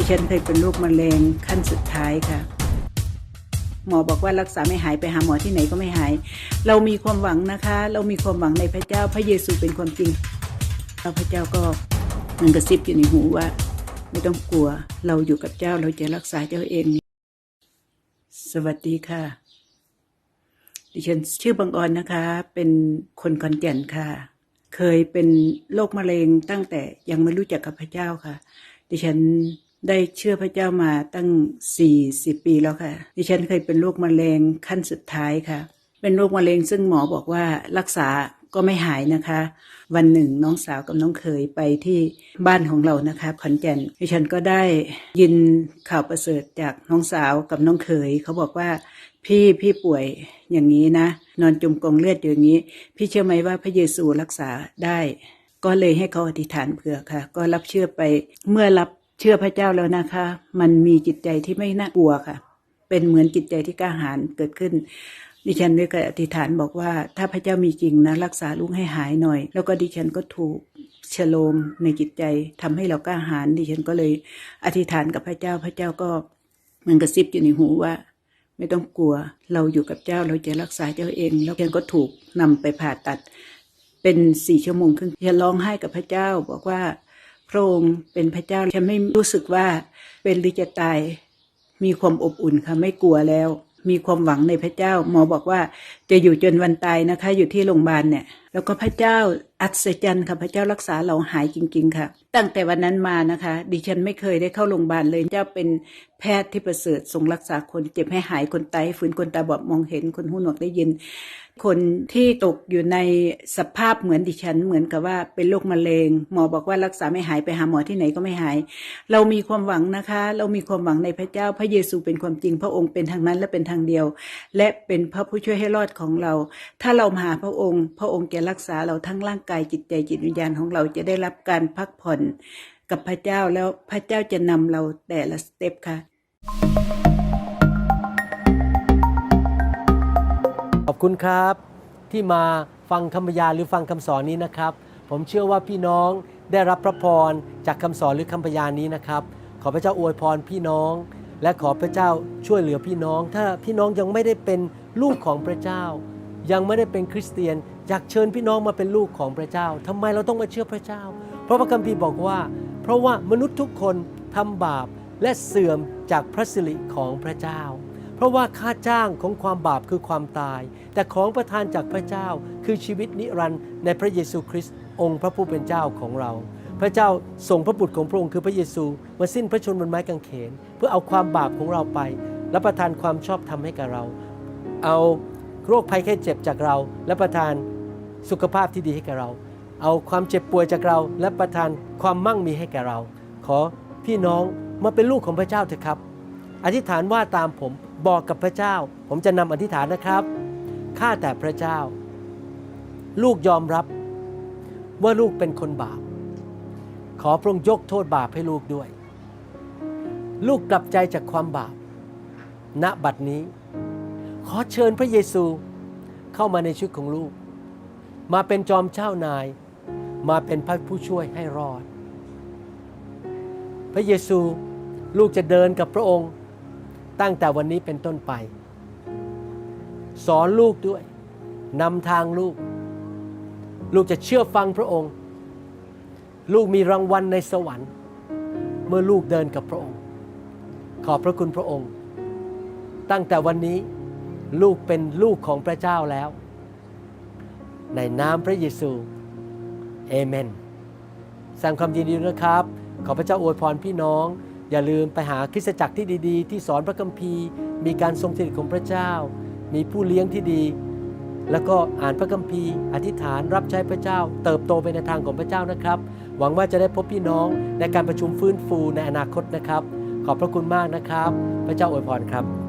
ดิฉันเคยเป็นโรคมะเร็งขั้นสุดท้ายค่ะ หมอบอกว่ารักษาไม่หายไปหาหมอที่ไหนก็ไม่หาย เรามีความหวังนะคะ เรามีความหวังในพระเจ้าพระเยซูเป็นความจริงแล้วพระเจ้าก็มันกระซิบอยู่ในหูว่า ไม่ต้องกลัว เราอยู่กับเจ้าเราจะรักษาเจ้าเอง สวัสดีค่ะ ดิฉันชื่อบางออนนะคะ เป็นคนขอนแก่นค่ะ เคยเป็นโรคมะเร็งตั้งแต่ยังไม่รู้จักกับพระเจ้าค่ะ ดิฉัน ได้เชื่อพระเจ้ามาตั้งสี่สิบปีแล้วค่ะ ดิฉันเคยเป็นโรคมะเร็งขั้นสุดท้ายค่ะ เป็นโรคมะเร็งซึ่งหมอบอกว่ารักษาก็ไม่หายนะคะ วันหนึ่งน้องสาวกับน้องเคยไปที่บ้านของเรานะคะขอนแก่นดิฉันก็ได้ยินข่าวประเสริฐจากน้องสาวกับน้องเคยเขาบอกว่าพี่พี่ป่วยอย่างนี้นะ นอนจมกองเลือดอยู่อย่างนี้ พี่เชื่อไหมว่าพระเยซูรักษาได้ ก็เลยให้เขาอธิษฐานเผื่อค่ะ ก็รับเชื่อไปเมื่อรับ เชื่อพระเจ้าแล้วนะคะ มันมีจิตใจที่ไม่น่ากลัวค่ะ เป็นเหมือนจิตใจที่กล้าหาญเกิดขึ้นดิฉันด้วยกับอธิษฐานบอกว่า ถ้าพระเจ้ามีจริงนะรักษาลูกให้หายหน่อย แล้วก็ดิฉันก็ถูกชโลมในจิตใจทำให้เรากล้าหาญดิฉันก็เลยอธิษฐานกับพระเจ้าพระเจ้าก็มันกระซิบอยู่ในหูว่า ไม่ต้องกลัวเราอยู่กับเจ้าเราจะรักษาเจ้าเอง แล้วฉันก็ถูกนำไปผ่าตัด เป็นสี่ชั่วโมงครึ่งฉันร้องไห้กับพระเจ้าบอกว่า พระองค์เป็นพระเจ้าฉันไม่รู้สึกว่าเป็นหรือจะตาย มีความอบอุ่นค่ะไม่กลัวแล้ว มีความหวังในพระเจ้า หมอบอกว่าจะอยู่จนวันตายนะคะ อยู่ที่โรงพยาบาลเนี่ย แล้วก็พระเจ้าอัศจรรย์ค่ะพระเจ้ารักษาเราหายจริง ๆ ค่ะ ตั้งแต่วันนั้นมานะคะ ดิฉันไม่เคยได้เข้าโรงพยาบาลเลยเจ้าเป็นแพทย์ที่ประเสริฐทรงรักษาคนเจ็บให้หายคนตายให้ฟื้นคนตาบอดมองเห็นคนหูหนวกได้ยิน คนที่ตกอยู่ในสภาพเหมือนดิฉัน เหมือนกับว่าเป็นโรคมะเร็งหมอบอกว่ารักษาไม่หายไปหาหมอที่ไหนก็ไม่หาย เรามีความหวังนะคะ เรามีความหวังในพระเจ้า พระเยซูเป็นความจริง พระองค์เป็นทางนั้นและเป็นทางเดียว และเป็นพระผู้ช่วยให้รอดของเรา ถ้าเรามาหาพระองค์ พระองค์จะรักษาเราทั้งร่างกายจิตใจจิตวิญญาณของเราจะได้รับการพักผ่อนกับพระเจ้าแล้วพระเจ้าจะนำเราแต่ละสเต็ปค่ะ คุณครับ ที่มาฟังคำบรรยายหรือฟังคำสอนนี้นะครับ ผมเชื่อว่าพี่น้องได้รับพระพรจากคำสอนหรือคำบรรยายนี้นะครับ ขอพระเจ้าอวยพรพี่น้อง และขอพระเจ้าช่วยเหลือพี่น้อง ถ้าพี่น้องยังไม่ได้เป็นลูกของพระเจ้า ยังไม่ได้เป็นคริสเตียนอยากเชิญพี่น้องมาเป็นลูกของพระเจ้าทำไมเราต้องมาเชื่อพระเจ้า เพราะพระคัมภีร์บอกว่า เพราะว่ามนุษย์ทุกคนทำบาปและเสื่อมจากพระสิริของพระเจ้า เพราะว่าค่าจ้างของความบาปคือความตาย แต่ของประทานจากพระเจ้าคือชีวิตนิรันดร์ในพระเยซูคริสต์องค์พระผู้เป็นเจ้าของเรา พระเจ้าส่งพระบุตรของพระองค์คือพระเยซู มาสิ้นพระชนม์บนไม้กางเขน เพื่อเอาความบาปของเราไป และประทานความชอบธรรมให้กับเรา เอาโรคภัยแค่เจ็บจากเรา และประทานสุขภาพที่ดีให้แก่เรา เอาความเจ็บป่วยจากเรา และประทานความมั่งมีให้แก่เรา ขอพี่น้องมาเป็นลูกของพระเจ้าเถอะครับ อธิษฐานว่าตามผมบอกกับพระเจ้า ผมจะนำอธิษฐานนะครับ ข้าแต่พระเจ้า ลูกยอมรับว่าลูกเป็นคนบาป ขอพระองค์ยกโทษบาปให้ลูกด้วย ลูกกลับใจจากความบาป ณบัดนี้ ขอเชิญพระเยซูเข้ามาในชีวิตของลูก มาเป็นจอมเจ้านาย มาเป็นพระผู้ช่วยให้รอด พระเยซูลูกจะเดินกับพระองค์ ตั้งแต่วันนี้เป็นต้นไป สอนลูกด้วยนำทางลูก ลูกจะเชื่อฟังพระองค์ ลูกมีรางวัลในสวรรค์ เมื่อลูกเดินกับพระองค์ ขอบพระคุณพระองค์ ตั้งแต่วันนี้ลูกเป็นลูกของพระเจ้าแล้ว ในนามพระเยซูเอเมนแสดงความยินดีด้วยนะครับ ขอพระเจ้าอวยพรพี่น้อง อย่าลืมไปหาคริสตจักรที่ดีๆ ที่สอนพระคัมภีร์ มีการทรงสถิตของพระเจ้า มีผู้เลี้ยงที่ดี แล้วก็อ่านพระคัมภีร์ อธิษฐานรับใช้พระเจ้า เติบโตไปในทางของพระเจ้านะครับ หวังว่าจะได้พบพี่น้องในการประชุมฟื้นฟูในอนาคตนะครับ ขอบพระคุณมากนะครับ พระเจ้าอวยพรครับ